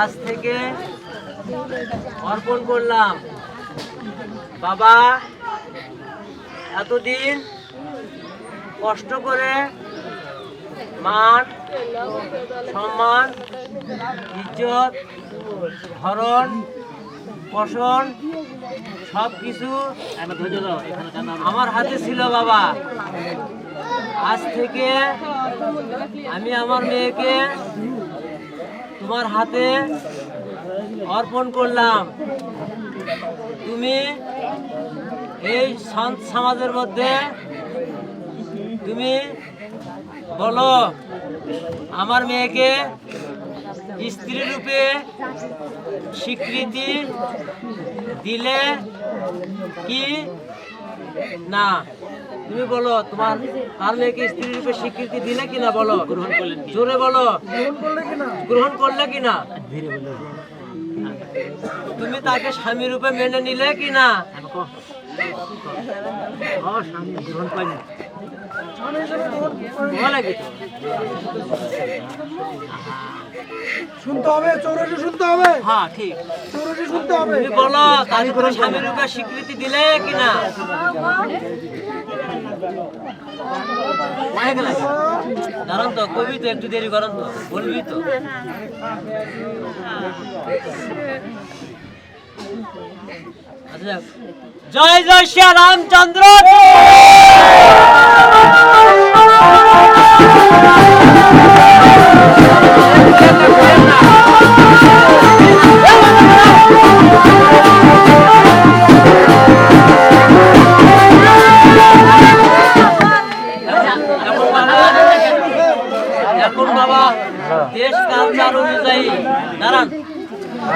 আজ থেকে অর্পণ করলাম। বাবা, এতদিন কষ্ট করে মান, সম্মান, ইজ্জত ধরন পোষণ সব কিছু আমার হাতে ছিল বাবা। আজ থেকে আমি আমার মেয়েকে তোমার হাতে অর্পণ করলাম। তুমি এই সন্ত সমাজের মধ্যে তুমি বলো, আমার মেয়েকে স্ত্রী রূপে স্বীকৃতি দিলে কি না? তুমি বলো তোমার তার মেয়েকে স্ত্রী রূপে স্বীকৃতি দিলে কিনা বলো? গ্রহণ করলেন জোরে বলো। গ্রহণ করলে কিনা? তুমি তাকে স্বামী রূপে মেনে নিলে কিনা? গ্রহণ করেনি কি তো? শুনতে হবে চৌরাশি শুনতে হবে। হ্যাঁ ঠিক। চৌরাশি শুনতে হবে। তুমি বলো স্বামী রূপে স্বীকৃতি দিলে কিনা? হয়ে। দাঁড়ান তো কবি তো একটু দেরি করেন তো বলবি তো জয় জয় শ্রী রামচন্দ্র। এখন বাবা দেশ কালচার অনুযায়ী দাঁড়ান।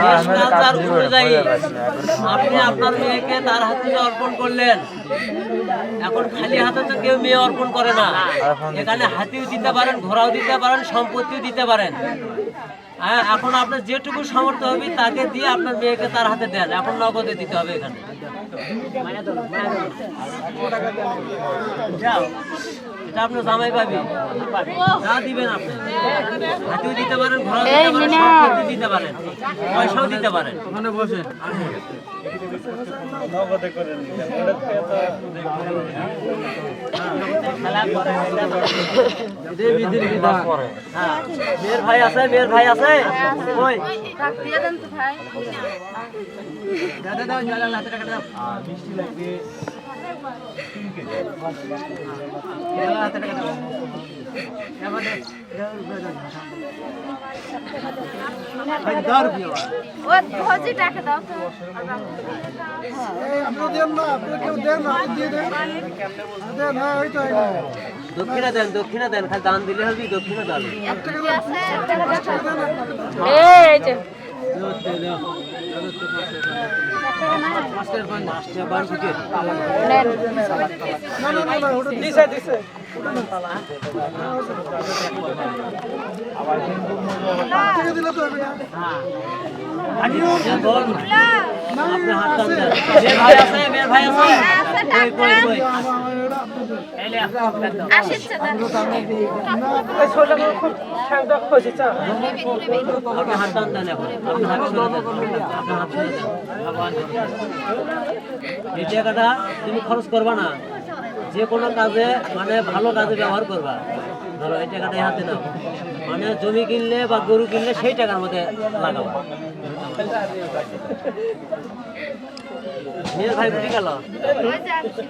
দেশ কালচার অনুযায়ী আপনি আপনার মেয়েকে তার হাতে অর্পণ করলেন এখন খালি হাতে তো কেউ মেয়ে অর্পণ করে না। এখানে হাতিও দিতে পারেন ঘোড়াও দিতে পারেন সম্পত্তিও দিতে পারেন। হ্যাঁ এখন আপনার যেটুকু সামর্থ্য হবে তাকে দিয়ে আপনার মেয়েকে তার হাতে দেন। এখন নগদে দিতে হবে এখানে। এটা দিতে পারেন দিতে পারেন দিতে পারেন হ্যাঁ মেয়ের ভাই আছে মেয়ের ভাই আছে দাদা দাও জল হাতে টাকা দাও হাতে টাকা দাও এবারে ভাই দর দিও ও ভোজি টাকা দাও। তো এই আপনি দেন না আপনি কেউ দেন না আপনি দিয়ে দেন। দেন হ্যাঁ ওই তো দক্ষিণা দেন দক্ষিণা দেন খালি দান দিলে হবে দক্ষিণা দান কি আছে টাকা দাও তুমি খরচ করবা না। যে কোনো কাজে মানে ভালো কাজে ব্যবহার করবা। ধরো এই টাকাটা হাতে নাও মানে জমি কিনলে বা গরু কিনলে সেই টাকার মধ্যে লাগাবা মেয়ের ভাই বুঝে গেল। আসছে।